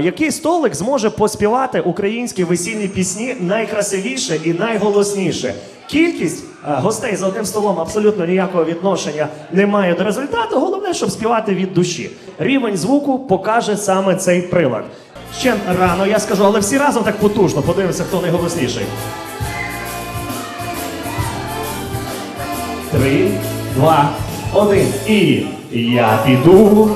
Який столик зможе поспівати українські весільні пісні найкрасивіше і найголосніше? Кількість е, гостей за одним столом абсолютно ніякого відношення не має до результату. Головне, щоб співати від душі. Рівень звуку покаже саме цей прилад. Ще рано я скажу, але всі разом так потужно. Подивимося, хто найголосніший. Три, два, один. І я піду.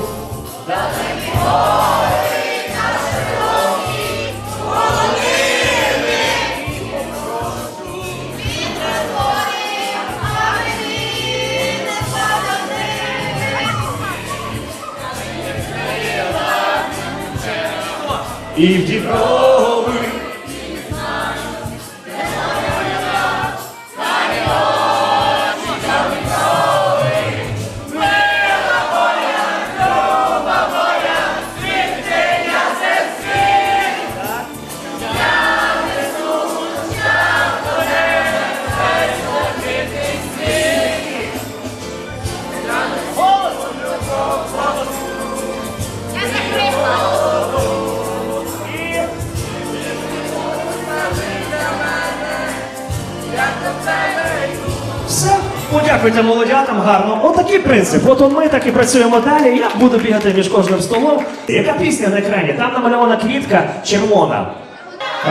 І в подякуйте молодятам гарно. Отакий принцип. От ми так і працюємо далі. Я буду бігати між кожним столом. Яка пісня на екрані? Там намальована квітка червона.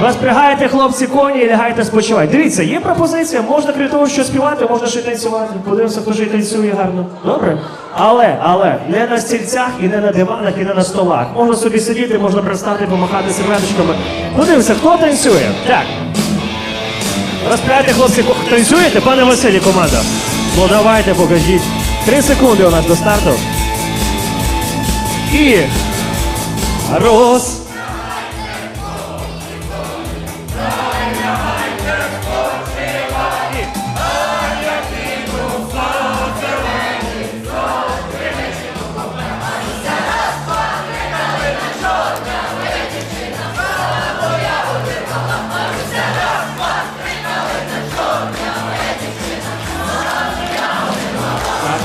Розпрягаєте хлопці коні і лягаєте спочивати. Дивіться, є пропозиція, можна крім того, що співати, можна ще й танцювати. Подивимося, хто ж і танцює гарно. Добре? Але, але не на стільцях і не на диванах, і не на столах. Можна собі сидіти, можна пристати, помахати серветочками. Подивимося, хто танцює. Так. Розп'яти хлопці, танцюєте, пане Василі, команда? Ну давайте, покажіть. Три секунди у нас до старту. І. Роз.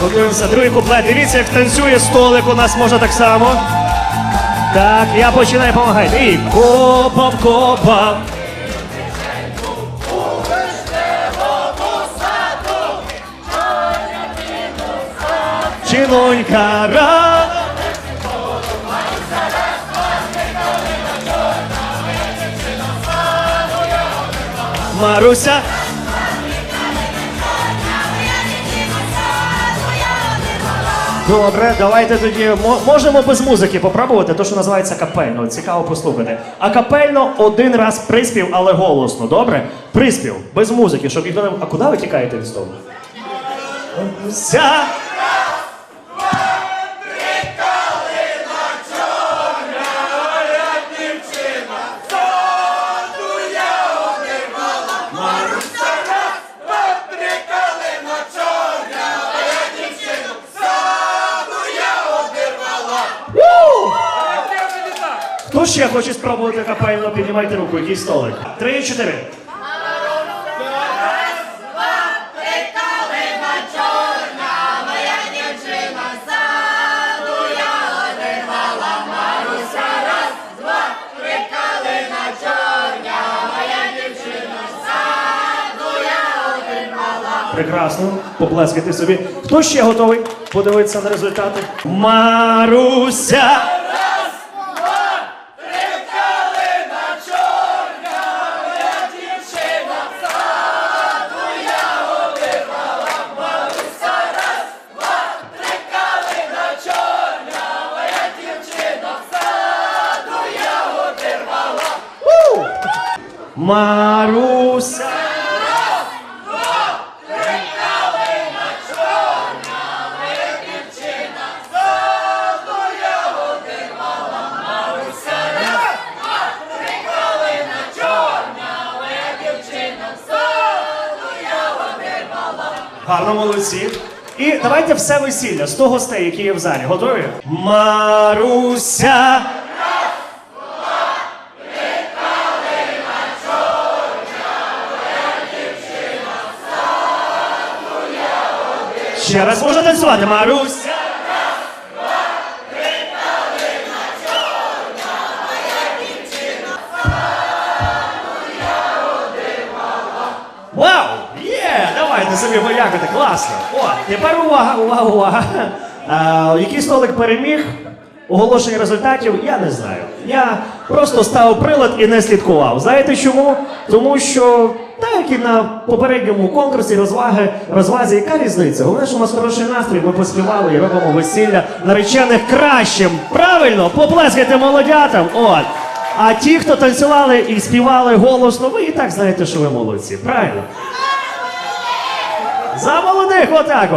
Подивимося, другий куплет. Дивіться, як танцює столик у нас може так само. Так, я починаю допомагати. І копав, копав. Чинонька рано. Маруся. Добре, давайте тоді можемо без музики попробувати, то що називається капельно. Цікаво послухати. А капельно один раз приспів, але голосно. Добре? Приспів, без музики, щоб ніхто не. А куди ви тікаєте від столу? Ся. Ще хоче спробувати капельно? Піднімайте руку, який столик. Три, чотири. Прекрасно, поплескайте собі. Хто ще готовий подивитися на результати? Маруся! Маруся! Гарно молодці. І давайте все весілля 100 гостей, які є в залі. Готові? Маруся! Ще раз можна танцювати, Маруся. Вау! Є! Давайте собі подякувати, класно! О, тепер увага, увага, увага! Е, який столик переміг? Оголошення результатів я не знаю. Я просто ставив прилад і не слідкував. Знаєте чому? Тому що так як і на попередньому конкурсі розваги, розвазі, яка різниця? Головне, що у нас хороший настрій, ми поспівали і робимо весілля наречених кращим. Правильно, поплескайте молодятам. От. А ті, хто танцювали і співали голосно, ви і так знаєте, що ви молодці. Правильно? За молодих, отак. от.